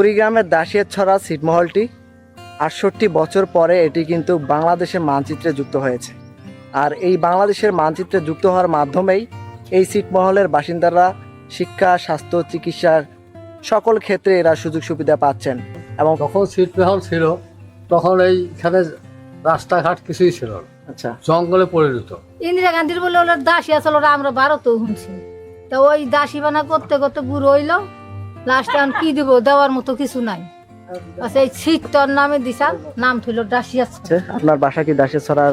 কুড়িগ্রামের দাসিয়ার ছড়া ছিটমহলটি আটষট্টি বছর পরে এটি কিন্তু বাংলাদেশের মানচিত্রে যুক্ত হয়েছে। আর এই বাংলাদেশের মানচিত্রে যুক্ত হওয়ার মাধ্যমেই এই ছিটমহলের বাসিন্দারা শিক্ষা স্বাস্থ্য চিকিৎসার সকল ক্ষেত্রে এরা সুযোগ সুবিধা পাচ্ছেন এবং যখন ছিটমহল ছিল তখন এইখানে রাস্তাঘাট কিছুই ছিল না। আচ্ছা। জঙ্গলে পরিণত। ইন্দিরা গান্ধীর বলে ওরা দাসী আসলে আমরা ভারতেও শুনছি তো ওই দাসী বানা করতে করতে বুড়ো হইল লাস্টে এখন কি দিব দেওয়ার মতো কিছু নাই। আচ্ছা এই শীতটার নামে দিশাল নাম থইল দাসী আছে আচ্ছা, আপনার বাসা কি দাসের ছড়ার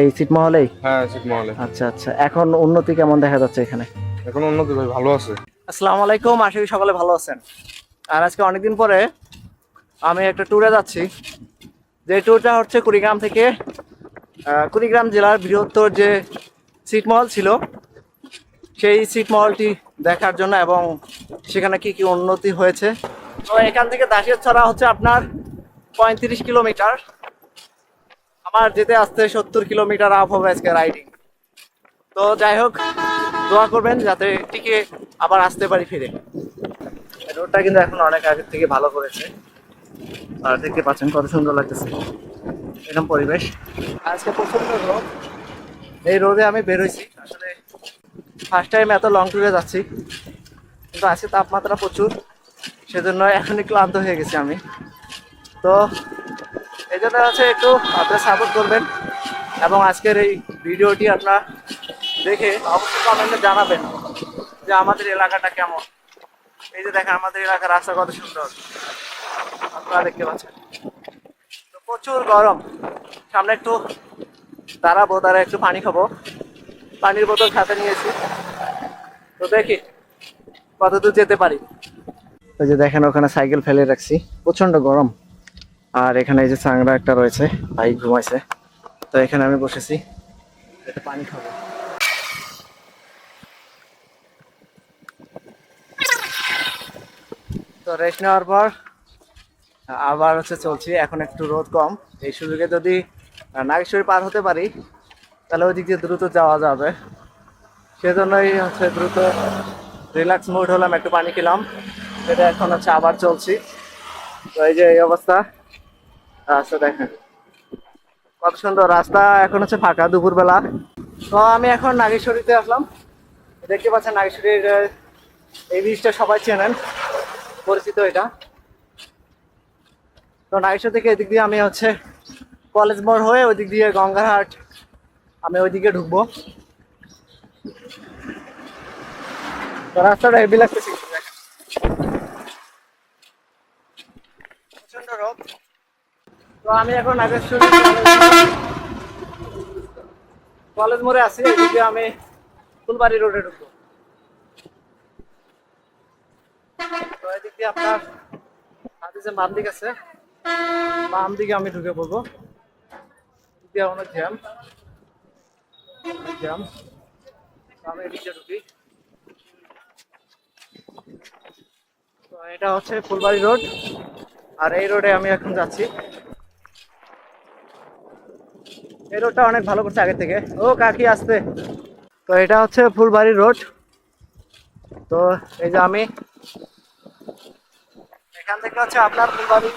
এই ছিটমহলেই হ্যাঁ ছিটমহলে আচ্ছা আচ্ছা এখন উন্নতি কেমন দেখা যাচ্ছে এখানে? এখন উন্নতি ভাই ভালো আছে। আসসালামু আলাইকুম আশা করি সকলে ভালো আছেন। আর আজকে অনেকদিন পরে আমি একটা ট্যুরে যাচ্ছি। যে ট্যুরটা হচ্ছে কুড়িগ্রাম থেকে আহ, কুড়িগ্রাম জেলার বৃহত্তর যে ছিটমহল ছিল সেই ছিটমহলটি দেখার জন্য এবং সেখানে কি কি উন্নতি হয়েছে? তো এখান থেকে দাসের ছড়া হচ্ছে আপনার পঁয়ত্রিশ কিলোমিটার। আমার যেতে আসতে সত্তর কিলোমিটার আপ হবে আজকে রাইডিং তো যাই হোক দোয়া করবেন যাতে টিকে আবার আসতে পারি ফিরে। রোডটা কিন্তু এখন অনেক আগের থেকে ভালো করেছে। আর দেখতে পাচ্ছেন কত সুন্দর লাগতেছে। এরকম পরিবেশ। আজকে প্রচণ্ড রোদ। এই রোদে আমি বেরোইছি আসলে ফার্স্ট টাইম এত লং ট্যুরে যাচ্ছি। কিন্তু আজকে তাপমাত্রা প্রচুর। সেজন্য এখনই ক্লান্ত হয়ে গেছি আমি। তো এই জন্য হচ্ছে একটু আপনারা সাপোর্ট করবেন। এবং আজকের এই ভিডিওটি আপনারা দেখে অবশ্যই কমেন্টে জানাবেন যে আমাদের এলাকাটা কেমন। এই যে দেখেন, আমাদের এলাকার রাস্তা কত সুন্দর। আপনারা দেখতে পাচ্ছেন। প্রচুর গরম। সামনে একটু দাঁড়াবো তারা একটু পানি খাব। পানির বোতল সাথে নিয়েছি। তো দেখি কত দূর যেতে পারি। ওই যে দেখেন, ওখানে সাইকেল ফেলে রাখছি। প্রচণ্ড গরম। আর এখানে এই যে চাংরা একটা রয়েছে, ভাই ঘুমাইছে। তো এখানে আমি বসেছি পানি খাব। তো রেস্ট নেওয়ার পর, আবার হচ্ছে চলছি, এখন একটু রোদ কম। এই সুযোগে যদি নাগেশ্বরী পার হতে পারি তাহলে ওই দিক দিয়ে দ্রুত যাওয়া যাবে। সেজন্যই হচ্ছে দ্রুত রিল্যাক্স মুড হলাম, একটু পানি খেলাম। এটা এখন হচ্ছে আবার চলছি। তো এই যে এই অবস্থা, রাস্তা দেখেন। কত সুন্দর রাস্তা, এখন হচ্ছে ফাঁকা দুপুরবেলা। তো আমি এখন নাগেশ্বরীতে আসলাম। দেখতে পাচ্ছেন নাগেশ্বরীর এই ব্রিজটা সবাই চেনেন, পরিচিত এটা। তো নাগেশ্বর থেকে এদিক দিয়ে আমি হচ্ছে কলেজ মোড় হয়ে ওই দিক দিয়ে গঙ্গারহাট আমি ওইদিকে ঢুকবো। রাস্তাটা আমি এখন কলেজ মোড়ে আছি। আমি ফুলবাড়ি রোডে ঢুকবো। আপনার যে আছে, বাম দিকে আমি ঢুকে পড়ব। অনেক অনেক এটা হচ্ছে ফুলবাড়ি রোড। আর এই রোডে আমি এখন যাচ্ছি। এই রোডটা অনেক ভালো করছে আগে থেকে। ও কাকি, আসতে। তো এটা হচ্ছে ফুলবাড়ি রোড। তো এই যে আমি। এখান থেকে হচ্ছে আপনার ফুলবাড়ি।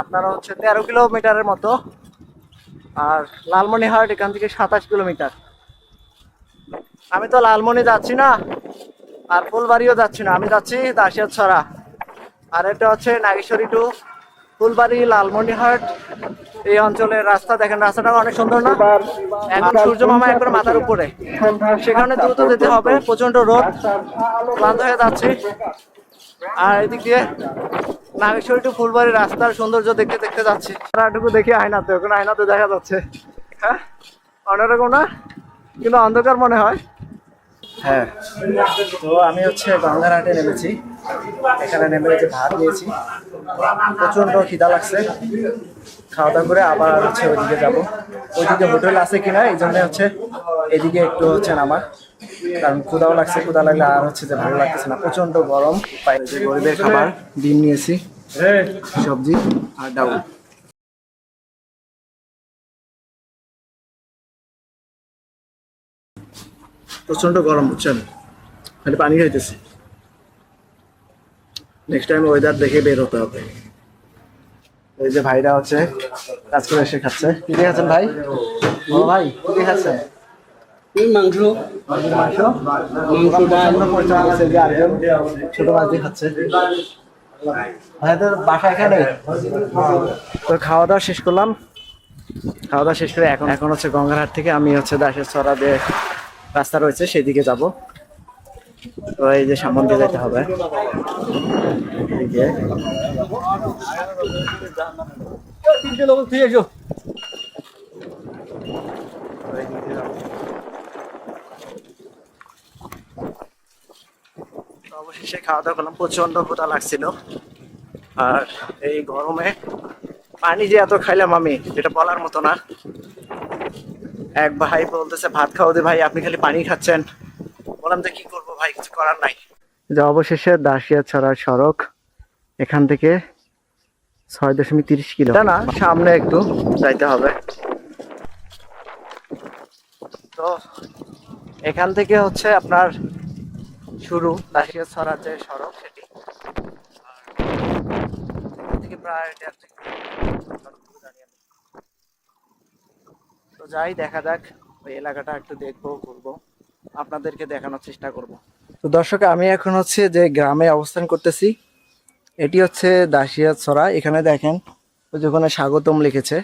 আপনার হচ্ছে তেরো কিলোমিটারের মতো। আর লালমনিহাট এখান থেকে সাতাশ কিলোমিটার। আমি তো লালমনি যাচ্ছি না, আর ফুলবাড়িও যাচ্ছি না। আমি যাচ্ছি দাসিয়ার ছড়া। আর এটা হচ্ছে নাগেশ্বরী টু ফুলবাড়ি লালমনিহাট এই অঞ্চলের রাস্তা, দেখেন রাস্তাটা অনেক সুন্দর না? এখন সূর্য মামা একবার মাথার উপরে। সেখানে দ্রুত যেতে হবে প্রচণ্ড রোদ। ক্লান্ত হয়ে যাচ্ছি। আর এদিক দিয়ে নাগেশ্বরী টু ফুলবাড়ি রাস্তার সৌন্দর্য দেখতে দেখতে যাচ্ছি। সারাটুকু দেখি আয়নাতে, ওখানে আয়নাতে দেখা যাচ্ছে। হ্যাঁ? অন্যরকম না? কিন্তু অন্ধকার মনে হয়। হ্যাঁ। তো আমি হচ্ছে গঙ্গারহাটে নেমেছি। এখানে নেমে যে ভাত নিয়েছি প্রচণ্ড খিদা লাগছে। খাওয়া দাওয়া করে আবার হচ্ছে ওইদিকে যাব। ওইদিকে হোটেল আছে কিনা, এই জন্য হচ্ছে এদিকে একটু হচ্ছে আমার কারণ ক্ষুদাও লাগছে ক্ষুদা লাগলে আর হচ্ছে যে ভালো লাগতেছে না। প্রচণ্ড গরম গরিবের খাবার, ডিম নিয়েছি। সবজি আর ডাউল। প্রচণ্ড গরম বুঝছেন? খালি পানি খাইতেছি। নেক্সট টাইম ওয়েদার দেখে বের হতে হবে। এই যে ভাইরা হচ্ছে কাজ করে এসে খাচ্ছে। কি দিয়ে খাচ্ছেন ভাই? ও ভাই কি দিয়ে খাচ্ছেন? মাংস। মাংস? যে আরেকজন। ছোট মাছ দিয়ে খাচ্ছে। বাসা এখানে? তো খাওয়া দাওয়া শেষ করলাম। খাওয়া দাওয়া শেষ করে এখন এখন হচ্ছে গঙ্গারহাট থেকে আমি হচ্ছে দাসের ছড়া দিয়ে রাস্তা রয়েছে সেদিকে যাব। তো এই যে সামন দিয়ে যেতে হবে। এদিকে। তিনটে লোক ঠিক আছে তো এই দিক দিয়ে যাব। অবশেষে খাওয়া দাওয়া করলাম প্রচণ্ড ক্ষুধা লাগছিল। আর এই গরমে পানি যে এত খাইলাম আমি যেটা বলার মতো না। এক ভাই বলতেছে ভাত খাও দে ভাই আপনি খালি পানি খাচ্ছেন। বললাম যে কি করব ভাই কিছু করার নাই। যে অবশেষে দাসিয়া ছড়া সড়ক এখান থেকে ছয় দশমিক তিরিশ কিলো না সামনে একটু যাইতে হবে। তো এখান থেকে হচ্ছে আপনার শুরু দাসিয়া ছড়ার যে সড়ক সেটি। থেকে প্রায়। তো যাই, দেখা যাক, ওই এলাকাটা একটু দেখব, ঘুরবো। আপনাদেরকে দেখানোর চেষ্টা করব। তো দর্শক, আমি এখন হচ্ছে যে গ্রামে অবস্থান করতেছি, এটি হচ্ছে দাসিয়া ছড়া। এখানে দেখেন, ওই যে ওখানে স্বাগতম লিখেছে।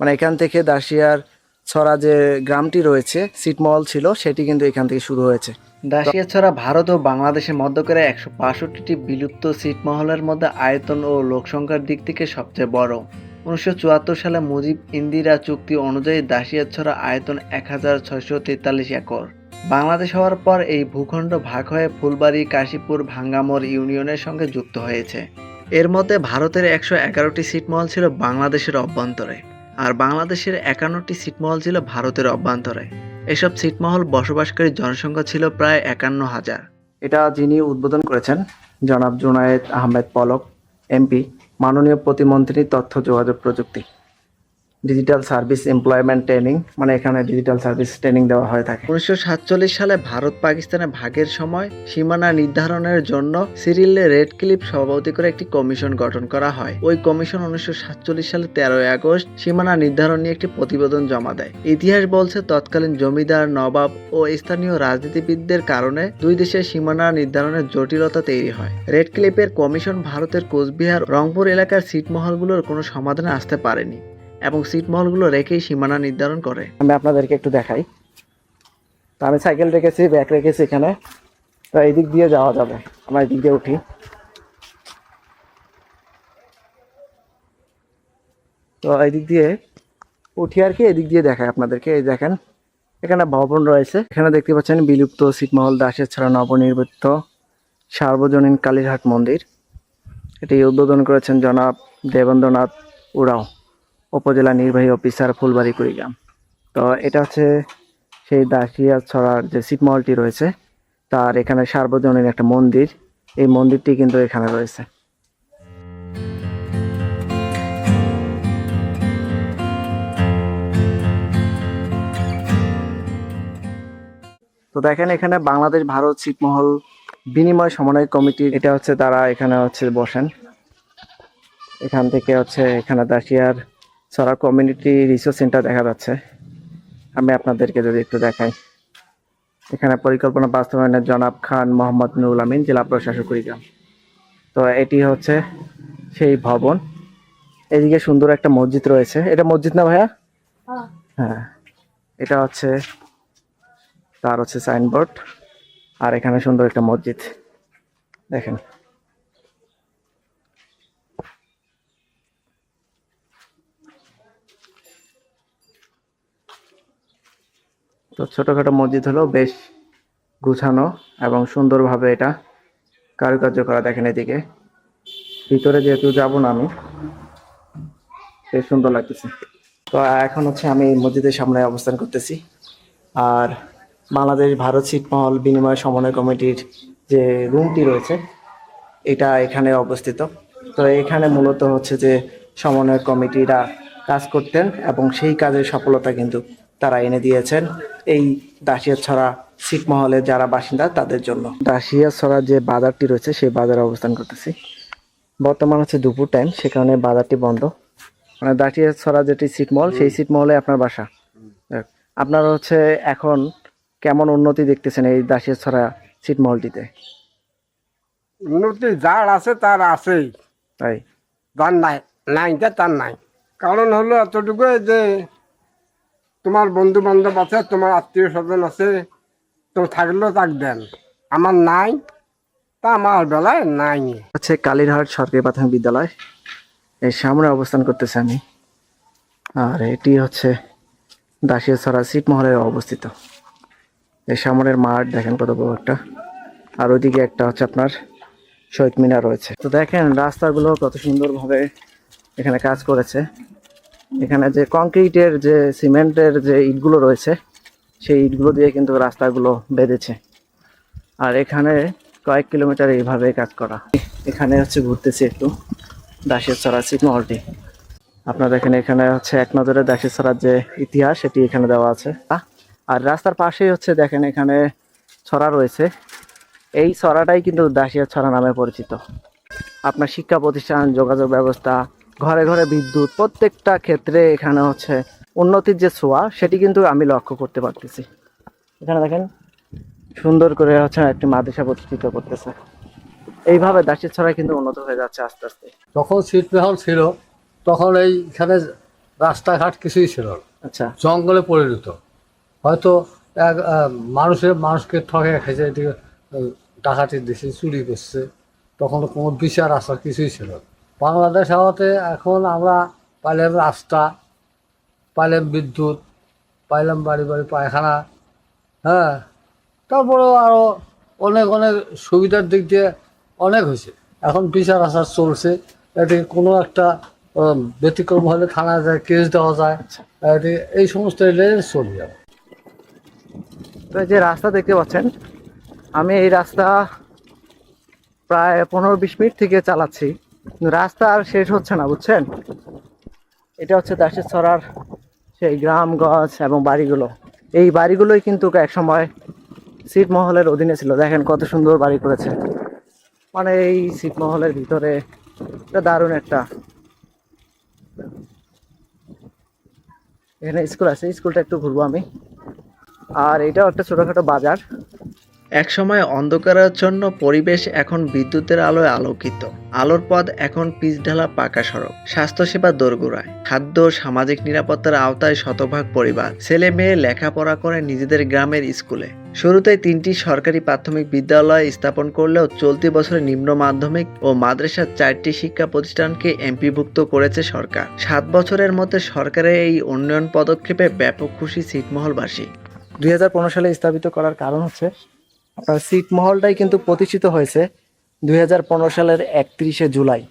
মানে এখান থেকে দাসিয়ার ছড়া যে গ্রামটি রয়েছে ছিটমহল ছিল, সেটি কিন্তু এখান থেকে শুরু হয়েছে। দাসিয়া ছড়া ভারত ও বাংলাদেশের মধ্য করে একশো বাষট্টিটি বিলুপ্ত ছিটমহলের মধ্যে আয়তন ও লোকসংখ্যার দিক থেকে সবচেয়ে বড়। উনিশশো চুয়াত্তর সালে মুজিব ইন্দিরা চুক্তি অনুযায়ী দাসিয়াছড়া আয়তন এক হাজার ছয়শো তেতাল্লিশ একর। বাংলাদেশ হওয়ার পর এই ভূখণ্ড ভাগ হয়ে ফুলবাড়ি, কাশীপুর, ভাঙ্গামোর ইউনিয়নের সঙ্গে যুক্ত হয়েছে। এর মধ্যে ভারতের একশো এগারোটি ছিটমহল ছিল বাংলাদেশের অভ্যন্তরে। আর বাংলাদেশের একান্নটি ছিটমহল ছিল ভারতের অভ্যন্তরে। এসব ছিটমহল বসবাসকারী জনসংখ্যা ছিল প্রায় একান্ন হাজার। এটা যিনি উদ্বোধন করেছেন, জনাব জুনায়েদ আহমেদ পলক, এমপি, মাননীয় প্রতিমন্ত্রী তথ্য যোগাযোগ প্রযুক্তি। ডিজিটাল সার্ভিস এমপ্লয়মেন্ট ট্রেনিং মানে এখানে ডিজিটাল সার্ভিস ট্রেনিং দেওয়া হয়ে থাকে। উনিশশো সাতচল্লিশ সালে ভারত পাকিস্তানের ভাগের সময় সীমানা নির্ধারণের জন্য সিরিলে রেড ক্লিপ সভাপতি করে একটি কমিশন গঠন করা হয়। ওই কমিশন উনিশশো সাতচল্লিশ সালে তেরোই আগস্ট সীমানা নির্ধারণ নিয়ে একটি প্রতিবেদন জমা দেয়। ইতিহাস বলছে, তৎকালীন জমিদার, নবাব ও স্থানীয় রাজনীতিবিদদের কারণে দুই দেশের সীমানা নির্ধারণের জটিলতা তৈরি হয়। রেড ক্লিপের কমিশন ভারতের কোচবিহার, রংপুর এলাকার সিটমহলগুলোর কোনো সমাধানে আসতে পারেনি। এবং সিটমহলগুলো রেখেই সীমানা নির্ধারণ করে। আমি আপনাদেরকে একটু দেখাই। তো আমি সাইকেল রেখেছি ব্যাগ রেখেছি এখানে। তো এই দিক দিয়ে যাওয়া যাবে। আমরা এই দিক দিয়ে উঠি। তো এই দিক দিয়ে উঠি আর কি এদিক দিয়ে দেখায় আপনাদেরকে। এই দেখেন, এখানে ভবন রয়েছে। এখানে দেখতে পাচ্ছেন বিলুপ্ত ছিটমহল দাসের ছাড়া নবনির্মিত সার্বজনীন কালীঘাট মন্দির। এটি উদ্বোধন করেছেন জনাব দেবেন্দ্রনাথ উরাও। উপজেলা নির্বাহী অফিসার ফুলবাড়ি কুড়িগ্রাম। তো এটা হচ্ছে সেই দাসিয়া ছড়ার যে ছিটমহলটি রয়েছে, তার এখানে সার্বজনীন একটা মন্দির। এই মন্দিরটি কিন্তু এখানে রয়েছে। তো দেখেন এখানে বাংলাদেশ ভারত ছিটমহল বিনিময় সমন্বয় কমিটি এটা হচ্ছে তারা এখানে হচ্ছে বসেন। এখান থেকে হচ্ছে এখানে দাসিয়ার ছড়া কমিউনিটি রিসোর্স সেন্টার দেখা যাচ্ছে। আমি আপনাদেরকে যদি একটু দেখাই। এখানে পরিকল্পনা বাস্তবায়নের জনাব খান মোহাম্মদ নুরুল আমিন জেলা প্রশাসক কুড়িগ্রাম তো এটি হচ্ছে সেই ভবন। এদিকে সুন্দর একটা মসজিদ রয়েছে। এটা মসজিদ না ভাইয়া? হ্যাঁ। এটা হচ্ছে তার হচ্ছে সাইনবোর্ড আর এখানে সুন্দর একটা মসজিদ। দেখেন। তো ছোটোখাটো মসজিদ হলেও বেশ গুছানো এবং সুন্দরভাবে এটা কারুকার্য করা দেখেন এদিকে। ভিতরে যেহেতু যাব না আমি, বেশ সুন্দর লাগতেছে। তো এখন হচ্ছে আমি মসজিদের সামনে অবস্থান করতেছি। আর বাংলাদেশ ভারত ছিটমহল বিনিময় সমন্বয় কমিটির যে রুমটি রয়েছে, এটা এখানে অবস্থিত। তো এখানে মূলত হচ্ছে যে সমন্বয় কমিটিরা কাজ করতেন এবং সেই কাজের সফলতা কিন্তু তারা এনে দিয়েছেন এই দাসিয়া ছড়া ছিটমহলের যারা বাসিন্দা তাদের জন্য। দাসিয়া ছড়া যে বাজারটি রয়েছে সেই বাজারে অবস্থান করতেছি। বর্তমান হচ্ছে দুপুর টাইম সে কারণে বাজারটি বন্ধ। মানে দাঁটিয়া ছড়া যেটি ছিটমহল সেই ছিটমহলে আপনার বাসা। আপনার হচ্ছে এখন কেমন উন্নতি দেখতেছেন এই দাসিয়া ছড়া ছিটমহলটিতে উন্নতি যার আছে তার আছেই। তাই। যার নাই নাই তার নাই। কারণ হলো এতটুকু যে তোমার বন্ধু বান্ধব আছে, তোমার আত্মীয় স্বজন আছে, তো থাকলেও তাক দেন। আমার নাই, তা আমার বেলায় নাই। হচ্ছে কালীরহাট সরকারি প্রাথমিক বিদ্যালয়। এর সামনে অবস্থান করতেছে আমি। আর এটি হচ্ছে দাসিয়া ছড়া ছিটমহলে অবস্থিত। এই সামনের মাঠ, দেখেন কত বড় একটা আর ওইদিকে একটা হচ্ছে আপনার শহীদ মিনার রয়েছে। তো দেখেন, রাস্তাগুলো কত সুন্দরভাবে এখানে কাজ করেছে। এখানে যে কংক্রিটের যে সিমেন্টের যে ইটগুলো রয়েছে, সেই ইটগুলো দিয়ে কিন্তু রাস্তাগুলো বেঁধেছে। আর এখানে কয়েক কিলোমিটার এইভাবে কাজ করা। এখানে হচ্ছে ঘুরতেছি একটু দাসের ছড়া ছিটমহলটি আপনারা দেখেন, এখানে হচ্ছে এক নজরে দাসের ছড়ার যে ইতিহাস, সেটি এখানে দেওয়া আছে। আর রাস্তার পাশেই হচ্ছে দেখেন, এখানে ছড়া রয়েছে। এই ছড়াটাই কিন্তু দাসিয়া ছড়া নামে পরিচিত। আপনার শিক্ষা প্রতিষ্ঠান, যোগাযোগ ব্যবস্থা ঘরে ঘরে বিদ্যুৎ প্রত্যেকটা ক্ষেত্রে এখানে হচ্ছে উন্নতির যে ছোঁয়া সেটি কিন্তু আমি লক্ষ্য করতে পারতেছি। এখানে দেখেন সুন্দর করে হচ্ছে একটি মাদ্রাসা প্রতিষ্ঠিত করতেছে। এইভাবে দাসের ছড়া কিন্তু উন্নত হয়ে যাচ্ছে আস্তে আস্তে। যখন ছিটমহল ছিল তখন এইখানে রাস্তাঘাট কিছুই ছিল না। আচ্ছা। জঙ্গলে পরিণত। হয়তো এক মানুষের মানুষকে ঠকে খেয়েছে এদিকে আহ, ডাকাতির দেশে চুরি করছে। তখন কোনো বিচার আসার কিছুই ছিল না। বাংলাদেশ হওয়াতে এখন আমরা পাইলাম রাস্তা পাইলাম বিদ্যুৎ পাইলাম বাড়ি বাড়ি পায়খানা হ্যাঁ। তারপরেও আরও অনেক অনেক সুবিধার দিক দিয়ে অনেক হয়েছে। এখন বিচার আচার চলছে। এটি কোনো একটা ব্যতিক্রম হলে থানায় যায় কেস দেওয়া যায়। এটি এই সমস্ত এলে চলে যাবে তো যে রাস্তা দেখতে পাচ্ছেন আমি এই রাস্তা প্রায় পনেরো বিশ মিনিট থেকে চালাচ্ছি। রাস্তা আর শেষ হচ্ছে না, বুঝছেন? এটা হচ্ছে দাসের ছড়ার সেই গ্রামগঞ্জ এবং বাড়িগুলো। এই বাড়িগুলোই কিন্তু এক সময় ছিটমহলের অধীনে ছিল। দেখেন কত সুন্দর বাড়ি করেছে। মানে এই ছিটমহলের ভিতরে এটা দারুণ একটা। এখানে স্কুল আছে, স্কুলটা একটু ঘুরবো আমি। আর এটাও একটা ছোটখাটো বাজার। এক সময় অন্ধকারাচ্ছন্ন পরিবেশ এখন বিদ্যুতের আলোয় আলোকিত। আলোর পথ এখন পিচ ঢালা পাকা সড়ক স্বাস্থ্যসেবা দোরগোড়ায়। খাদ্য, সামাজিক নিরাপত্তার আওতায় শতভাগ পরিবার। ছেলে মেয়ে লেখাপড়া করে নিজেদের গ্রামের স্কুলে। শুরুতে তিনটি সরকারি প্রাথমিক বিদ্যালয় স্থাপন করলেও চলতি বছরে নিম্ন মাধ্যমিক ও মাদ্রাসার চারটি শিক্ষা প্রতিষ্ঠানকে এমপিভুক্ত করেছে সরকার। সাত বছরের মধ্যে সরকারের এই উন্নয়ন পদক্ষেপে ব্যাপক খুশি ছিটমহলবাসী। দুই হাজার পনেরো সালে স্থাপিত করার কারণ হচ্ছে আপনার ছিটমহলটাই কিন্তু প্রতিষ্ঠিত হয়েছে দুই হাজার পনেরো সালের একত্রিশে জুলাই।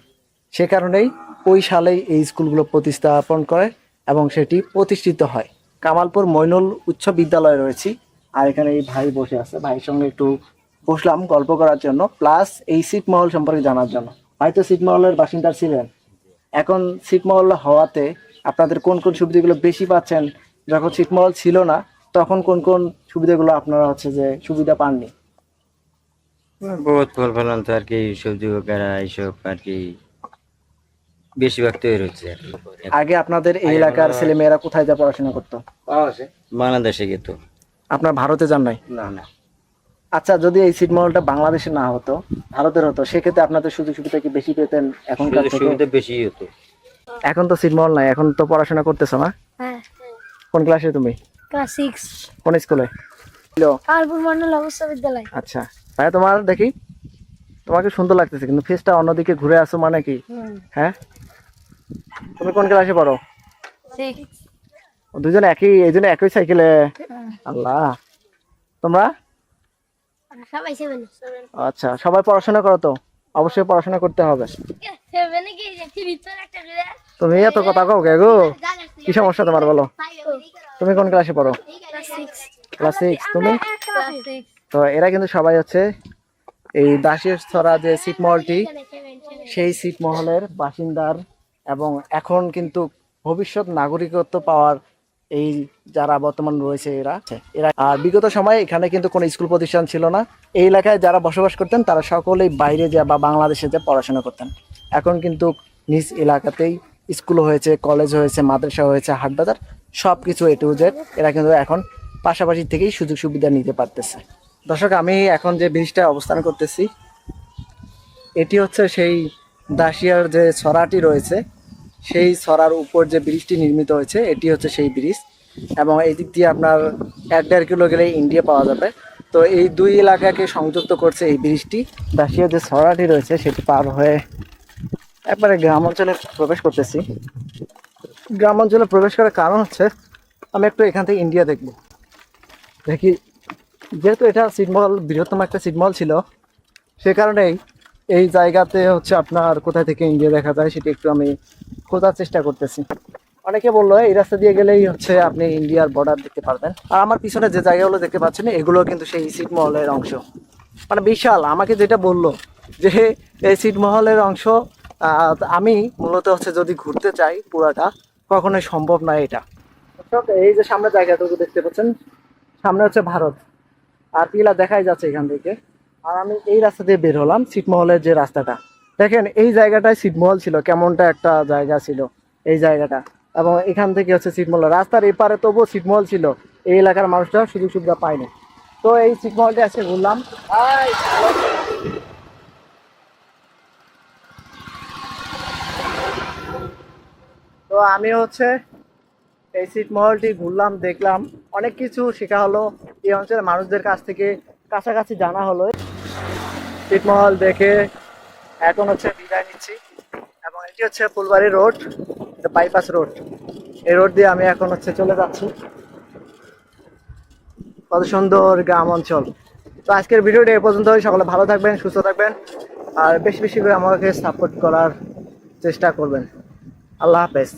সে কারণেই ওই সালেই এই স্কুলগুলো প্রতিস্থাপন করে এবং সেটি প্রতিষ্ঠিত হয়। কামালপুর মইনুল উচ্চ বিদ্যালয়ে রয়েছি আর এখানে এই ভাই বসে আছে। ভাইয়ের সঙ্গে একটু বসলাম গল্প করার জন্য, প্লাস এই ছিটমহল সম্পর্কে জানার জন্য। ভাই তো ছিটমহলের বাসিন্দা ছিলেন। এখন ছিটমহল হওয়াতে আপনাদের কোন কোন সুবিধাগুলো বেশি পাচ্ছেন? যখন ছিটমহল ছিল না তখন কোন কোন সুবিধাগুলো আপনারা হচ্ছে যে সুবিধা পাননি? বহুত ফল ফলান তো আর কি সবজি বগারা এইসব আর কি। বেশিরভাগ তৈরি হচ্ছে আগে আপনাদের এই এলাকার ছেলে মেয়েরা কোথায় যা পড়াশোনা করতো? বাংলাদেশে। গেতো আপনার ভারতে যান নাই? না না। আচ্ছা যদি এই সিট ছিটমহলটা বাংলাদেশে না হতো ভারতের হতো সেক্ষেত্রে আপনাদের সুযোগ সুবিধা কি বেশি পেতেন এখনকার সুযোগ সুবিধা বেশি হতো। এখন তো ছিটমহল নাই এখন তো পড়াশোনা করতেছো না? হ্যাঁ। কোন ক্লাসে তুমি? ক্লাস সিক্স কোন স্কুলে? হ্যালো। কালপুর মন্ডল অবস্থা বিদ্যালয়। আচ্ছা। ভাইয়া তোমার দেখি তোমাকে সুন্দর লাগতেছে কিন্তু ফেসটা অন্যদিকে ঘুরে আসো মানে কি? হ্যাঁ? তুমি কোন ক্লাসে পড়ো? দুজন একই এই জন্য একই সাইকেলে আল্লাহ। তোমরা? আচ্ছা সবাই পড়াশোনা করো তো। অবশ্যই পড়াশোনা করতে হবে। তুমি এত কথা কও কে গো? কি সমস্যা তোমার বলো? তুমি কোন ক্লাসে পড়ো? ক্লাস সিক্স তুমি? তো এরা কিন্তু সবাই হচ্ছে এই দাসের ছড়া যে ছিটমহলটি, সেই ছিটমহলের বাসিন্দার এবং এখন কিন্তু ভবিষ্যৎ নাগরিকত্ব পাওয়ার এই যারা বর্তমান রয়েছে এরা এরা, আর বিগত সময়ে এখানে কিন্তু কোনো স্কুল প্রতিষ্ঠান ছিল না। এই এলাকায় যারা বসবাস করতেন, তারা সকলেই বাইরে যা বা বাংলাদেশে যা পড়াশোনা করতেন। এখন কিন্তু নিজ এলাকাতেই স্কুল হয়েছে কলেজ হয়েছে, মাদ্রাসা হয়েছে, হাটবাজার সব কিছু এ টু জেড এরা কিন্তু এখন পাশাপাশি থেকেই সুযোগ সুবিধা নিতে পারতেছে। দর্শক, আমি এখন যে ব্রিজটা অবস্থান করতেছি, এটি হচ্ছে সেই দাসিয়ার যে ছড়াটি রয়েছে, সেই ছড়ার উপর যে ব্রিজটি নির্মিত হয়েছে, এটি হচ্ছে সেই ব্রিজ এবং এই দিক দিয়ে আপনার এক দেড় কিলো গেলে ইন্ডিয়া পাওয়া যাবে। তো এই দুই এলাকাকে সংযুক্ত করছে এই ব্রিজটি। দাসিয়ার যে ছড়াটি রয়েছে, সেটি পার হয়ে একবারে গ্রাম অঞ্চলে প্রবেশ করতেছি। গ্রাম অঞ্চলে প্রবেশ করার কারণ হচ্ছে, আমি একটু এখান থেকে ইন্ডিয়া দেখব। দেখি, যেহেতু এটা সিটমহল বৃহত্তম একটা সিটমহল ছিল, সে কারণেই এই জায়গাতে হচ্ছে আপনার কোথায় থেকে ইন্ডিয়া দেখা যায় সেটি একটু আমি খোঁজার চেষ্টা করতেছি। অনেকে বলল, এই রাস্তা দিয়ে গেলেই হচ্ছে আপনি ইন্ডিয়ার বর্ডার দেখতে পারবেন। আর আমার পিছনে যে জায়গাগুলো দেখতে পাচ্ছেন, এগুলো কিন্তু সেই ছিটমহলের অংশ। মানে বিশাল, আমাকে যেটা বলল যে এই সিটমহলের অংশ আমি মূলত হচ্ছে যদি ঘুরতে চাই পুরাটা কখনোই সম্ভব নয় এটা। এই যে সামনে জায়গাটুকু দেখতে পাচ্ছেন সামনে হচ্ছে ভারত। আর পিলা দেখাই যাচ্ছে এখান থেকে। আর আমি এই রাস্তা দিয়ে বের হলাম ছিটমহলের যে রাস্তাটা। দেখেন এই জায়গাটায় ছিটমহল ছিল কেমনটা একটা জায়গা ছিল এই জায়গাটা। এবং এখান থেকে হচ্ছে ছিটমহল। রাস্তার এপারে তবুও ছিটমহল ছিল এই এলাকার মানুষরা সুযোগ সুবিধা পায়নি। তো এই ছিটমহলটি আজকে ঘুরলাম। তো আমি হচ্ছে এই ছিটমহলটি ঘুরলাম, দেখলাম। অনেক কিছু শেখা হলো এই অঞ্চলের মানুষদের কাছ থেকে, কাছাকাছি জানা হলো। ছিটমহল দেখে এখন হচ্ছে বিদায় নিচ্ছি। এবং এটি হচ্ছে ফুলবাড়ি রোড বাইপাস রোড। এই রোড দিয়ে আমি এখন হচ্ছে চলে যাচ্ছি। কত সুন্দর গ্রাম অঞ্চল। তো আজকের ভিডিওটা এ পর্যন্তই। সকলে ভালো থাকবেন, সুস্থ থাকবেন। আর বেশি বেশি করে আমাকে সাপোর্ট করার চেষ্টা করবেন। আল্লাহ হাফেজ।